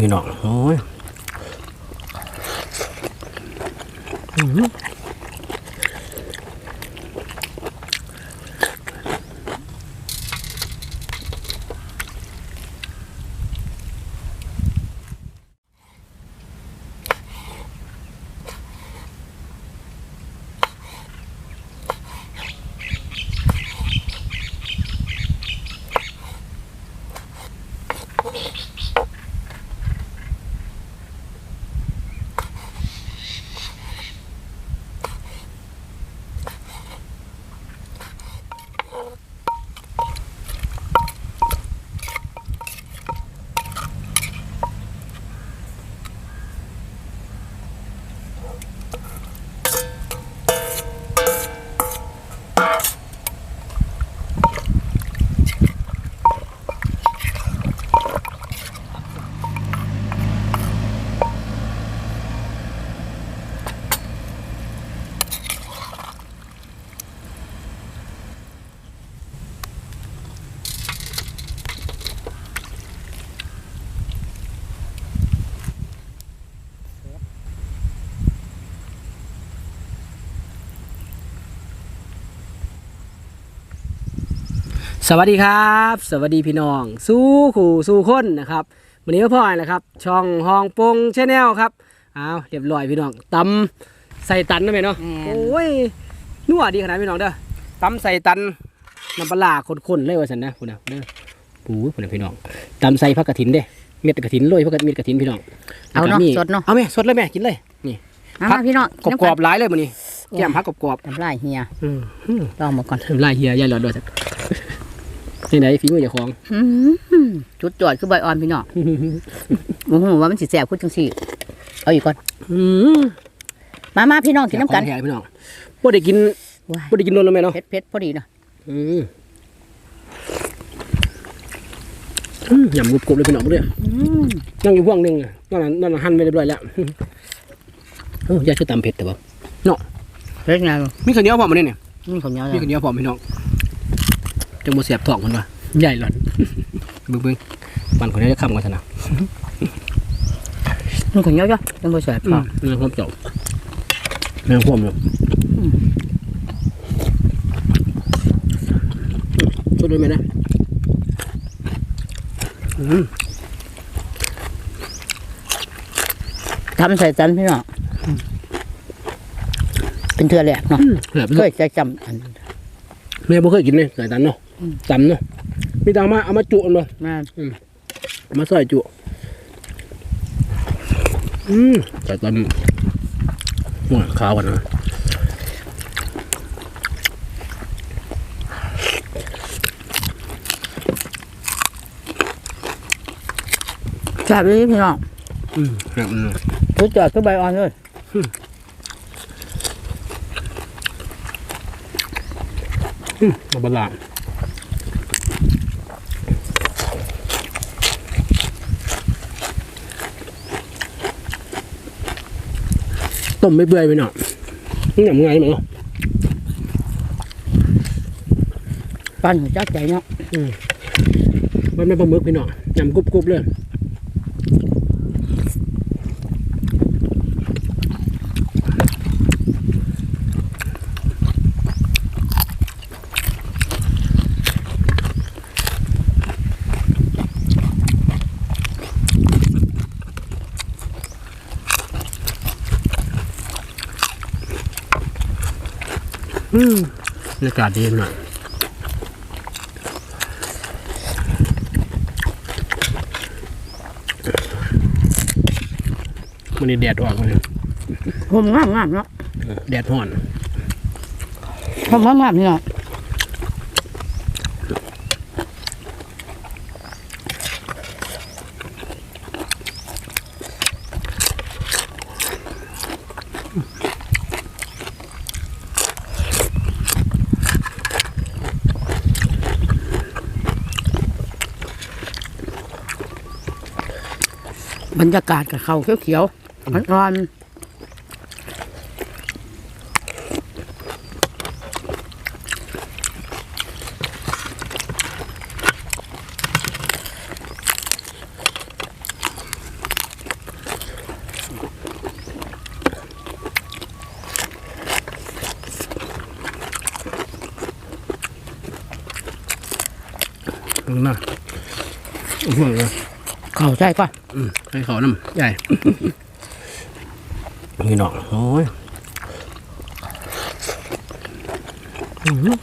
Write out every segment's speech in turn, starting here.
พี่น้องโอ้ย สวัสดีครับ สวัสดีพี่น้อง สู้ขู่สู้คนนะครับวันนี้ก็พ่อนะครับ ช่องฮองปงชาแนลครับอ้าวเรียบร้อยพี่น้องตำใส่ตันนะแม่เนาะแม่นโอ้ยนัวดีขนาดพี่น้องเด้อตำใส่ตันน้ำปลาร้าข้นๆเลยว่าสันนะคุณนะเด้อปูคุณนะพี่น้องตำใส่ผักกระถินเด้เม็ดกระถินโรยผักกระเม็ดกระถินพี่น้องเอาเนาะแล้วก็มีสดเนาะเอาแม่สดเลยแม่กินเลยนี่เอาพัมากพี่น้องกรอบๆหลายเลยมันนี่แก้มพักกรอบทำลายเฮียๆอืมอืมลองมาก่อนทำลายเฮียใหญ่หลอดด้วย สักยังไงฝีมือเจ้าของอื้อหือจุดจอดคือใบอ่อนพี่น้องโอ้โหว่ามันสิแสบคุณจังสี่เอาอีกก่อน อืมมามาพี่น้องกินน้ำกันแท้พี่น้องบ่ได้กินว้ายบ่ได้กินนนแล้วแม่เนาะเผ็ดเผ็ดพอดีเนาะอืมอืมยำกรุบๆเลยพี่น้องบ่เด้ออืมนั่งอยู่พวงหนึงอะนั่นน่ะนั่นน่ะหั่นไปเรียบร้อยแล้วโอ้ยายคือตำเผ็ดแต่บ่เนาะเผ็ดไงมีข้าวเหนียวพร้อมบ่เนี่ยเนี่ยนี่ผมเหนียวเลมียข้าวเหนียวพร้อมพี่น้องจังบ่เสียบท้องเพิ่นว่า ใหญ่หลอนเบิ่งๆปั่นข้าวเหนียวจะค้ำกันซะนะนี่ผมเหนียวจ้ะยังบ่แสบอืพอมแม่งพร้อมเจ้าแม่งพร้อมอยู่ช่วยด้วยไหมนะอืมทำใส่จันพี่น้องเป็นเทือแหลกเนาะแบบเคยใจจำอันแม่บ่เคยกินเลยสายตันเนาะตำเนาะ มีแต่เอามาเอามาจุอันบ่มาเอามาซอยจุอืมสายตันหัวขาวกันนะแสบเลยพี่น้องอืมแบบนั้นจุดจอดคือใบอ่อนเลยมาบลา ต้มไม่เบื่อไปหน่อยนี่หนำไงมั้งเนาะปั้นหัวจักใจเนาะมันไม่ปลาหมึกพี่หน่อยยำกรุบๆเลย บรรยากาศดีหน่อยมันนี่แดดออกมันยผมงามงามๆเนาะแดดห่อนผมงามงามๆพี่น้อง บรรยากาศกับเขาเขียวๆอ่อนๆนะห่งเลยเขาใช่ปะ ให้เขาน้ำใหญ่นี่เนาะโอ้ยอื้อหือ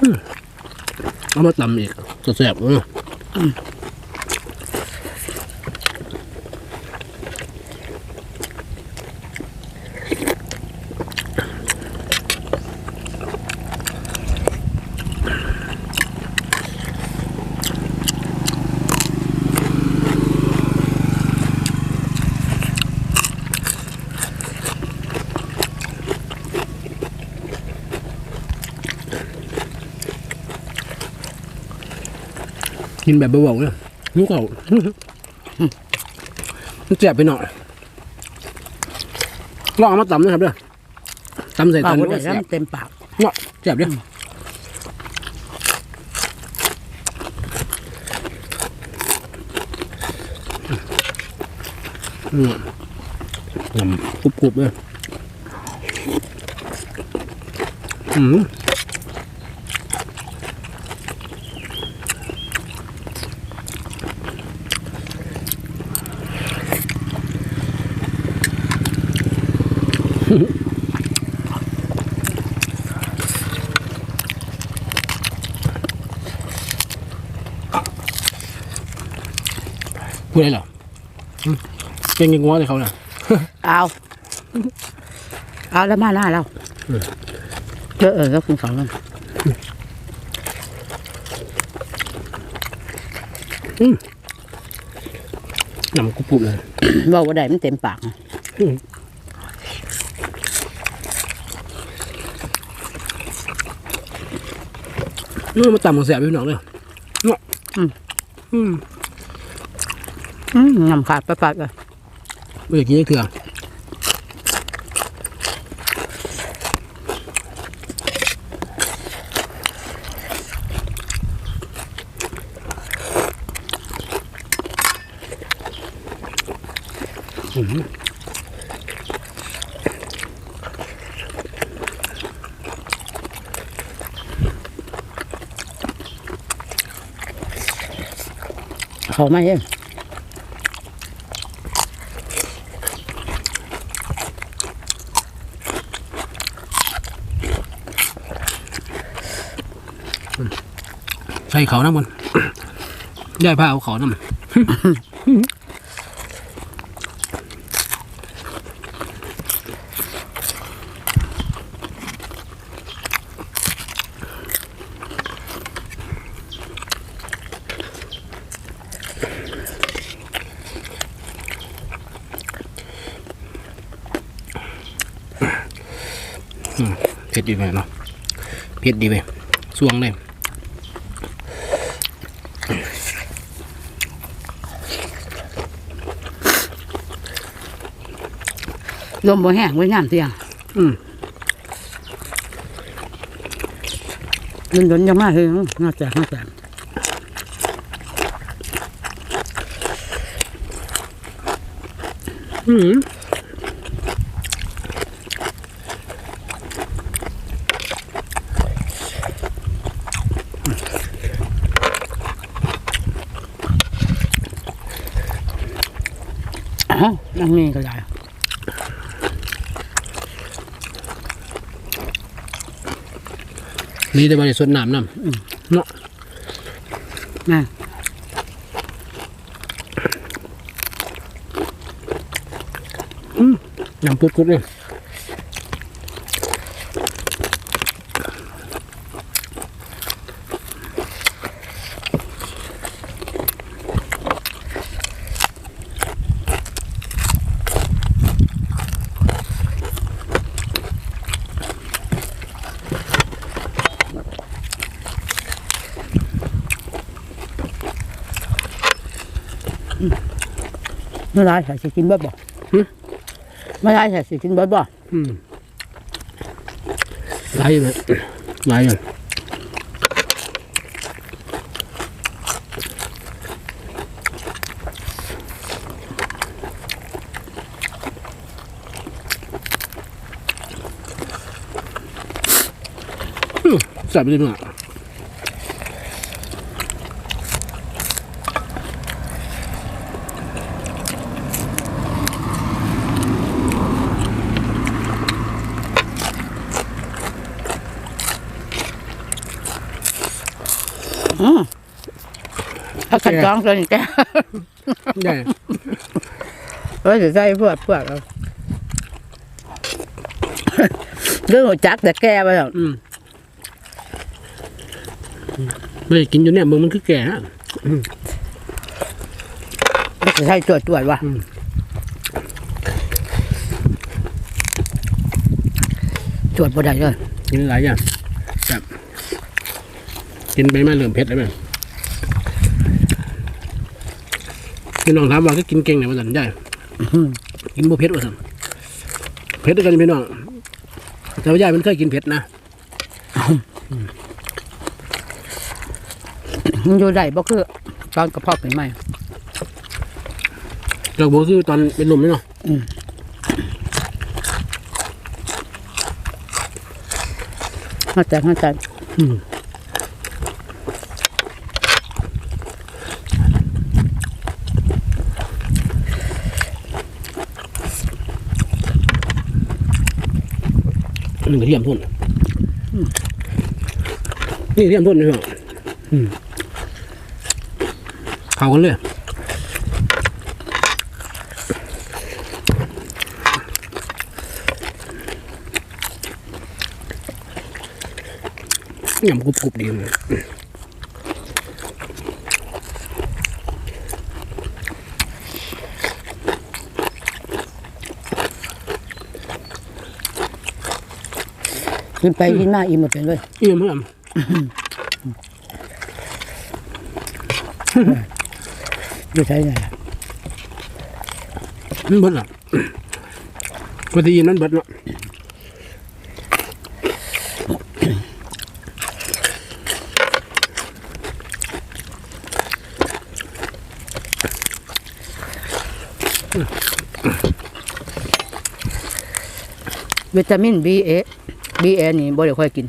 อืมเอามาตำอีกจะแสบๆเลย กินแบบเบาๆเลยลูกเขามันแสบไปหน่อยลองเอามาตำนะครับเด้อตำใส่เปล่าตันบ่ด้วได้ยแสแล้วบเต็มปากเนาะแสบเด้ออืมยำกรุบๆเลยอืม พูดอะไรเหรออืมเก่งเก่งงัวเลยเขาน่ะเอา เอาแล้วมาหน้าเราอืมเจอเออแล้วคุณสองคนนำกุบๆเลยบอกว่าได้มันเต็มปาก นี่มาตำของแสบพี่น้องเลยเนาะอืมอืมนำขาดไปปัดเลยไม่อยากกินให้เถื่อ เขาไม่เองใส่เขาน้ำมันย่ายผ้าเอาเขาน้ำ เผ็ดดีไหมเนาะเผ็ดดีไหมสวงเลยลมบ่แห้งไว้งามเตียงอืมยืนยนยังมาเฮงน่าแจกน่าแจกอืม อ้าวนั่งนี่ก็ได้นี่แต่บริสุทธิ์น้ำน้ำเนาะนะน้ำพุดๆเลย ไม่ได้ใส่สิกินเบิดบ่ไม่ได้ใส่สิกินเบิดบ่อืมไหลายเลยไหลายเลยจับไปเลยพี่น้ องถ้าขันจ้องตัวนี้แกใหญ่เออจะใส่พวกพวกเอาเรื่องหัวจักแต่แกไปแล้วอืมไม่ได้กินอยู่เนี่ยมึงมันคือแก่ฮะจะใส่ตรวจตรวจว่ะอืมตรวจบ่ได้เลยกินหลายอย่างแบบ กินไปมาเริ่มเผ็ดแล้วแม่พี่น้องถามว่าก็กินเก่งไหนมาสั่นใหญ่อืมกินบ่เผ็ดว่าสั่นเผ็ดด้วยกันพี่น้องแต่ว่าใหญ่มันเคยกินเผ็ดนะมันอยู่ได้บ่คือตอนกระเพาะเป็นไหมเราบอกคือตอนเป็นหนุ่มนี่เนาะมาแต่มาแต่อืม อันนี้ก็เทียมทุ่นนี่เทียมทุ่นนี่เหรออืมเข้ากันเลยยำกรุบกรุบดีเลย กินไปกินมาอิ่มหมดเลยเอี่ยมเพื่อนอยู่ใช่ไหมมันเบิดเหรอปกติยินมันเบิดเนาะวิตามิน B A B A นี่บ่ได้ค่อยกิน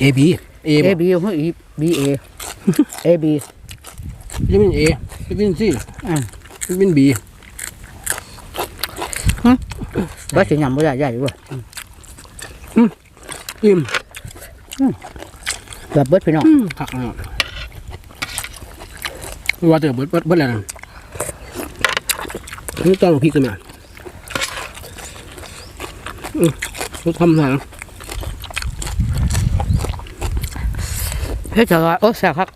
เอบีเอ A B เฮ้ย B A A B วิตามินเอวิตามินซีอ่าวิตามินบีบ่สิยำบ่ได้ใหญ่เว้ยอิ่มแบบเบิดพี่น้องผักเนาะว่าแต่เบิดเบิดเบิดอะไรนะนี่ต้องเอาพริกกันมาอืม เขาทำอะไรนะเฮ้ยจะว่าโอ้แซ่บครับ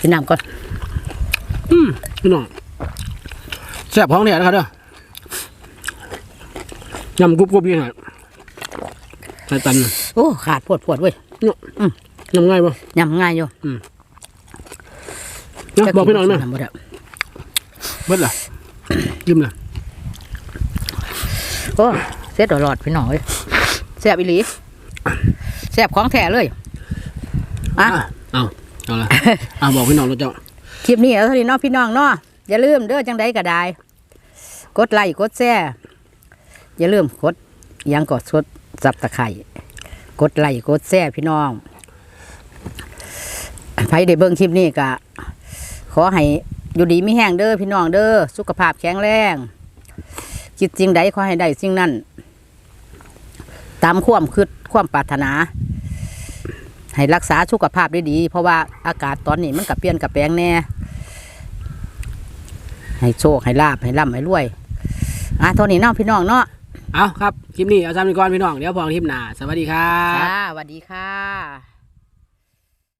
กินน้ำก่อน อืมพี่น้องแซ่บท้องเนี่ยนะครับเด้อยำกรุบกรุบยังไงใส่ตันน่ะโอ้ ขาดพวดพวดเว้ยยำง่ายปะยำง่ายอยู่นะบอกพี่น้องไหมำบ่ได้เบิดล่ะยิ้มล่ะ โอ้เสียตลอดพี่น้องเอ้ยแซ่บอีหลีแซ่บของแท้เลยอะอะเอาเอาละเอาบอกพี่น้องเราเจ้าคลิปนี้เอาเท่านี้เนาะพี่น้องเนาะอย่าลืมเด้อจังใดก็ได้กดไลค์กดแชร์อย่าลืมกดหยังกดกดซับตะไคร่กดไลค์กดแชร์พี่น้องใครได้เบิ่งคลิปนี้ก็ขอให้อยู่ดีไม่แห้งเด้อพี่น้องเด้อสุขภาพแข็งแรง คิดสิ่งใดขอให้ได้สิ่งนั้น ตามความคิดความปรารถนา ให้รักษาสุขภาพได้ดี เพราะว่าอากาศตอนนี้มันกับเปลี่ยนกับแปลงแน่ ให้โชคให้ลาบให้ร่ำให้รวย อะเท่านี้เนาะพี่น้องเนาะเอาครับ คลิปนี้เอาซ้ำอีกก่อนพี่น้อง เดี๋ยวพอคลิปหน้า สวัสดีครับจ้าสวัสดีค่ะ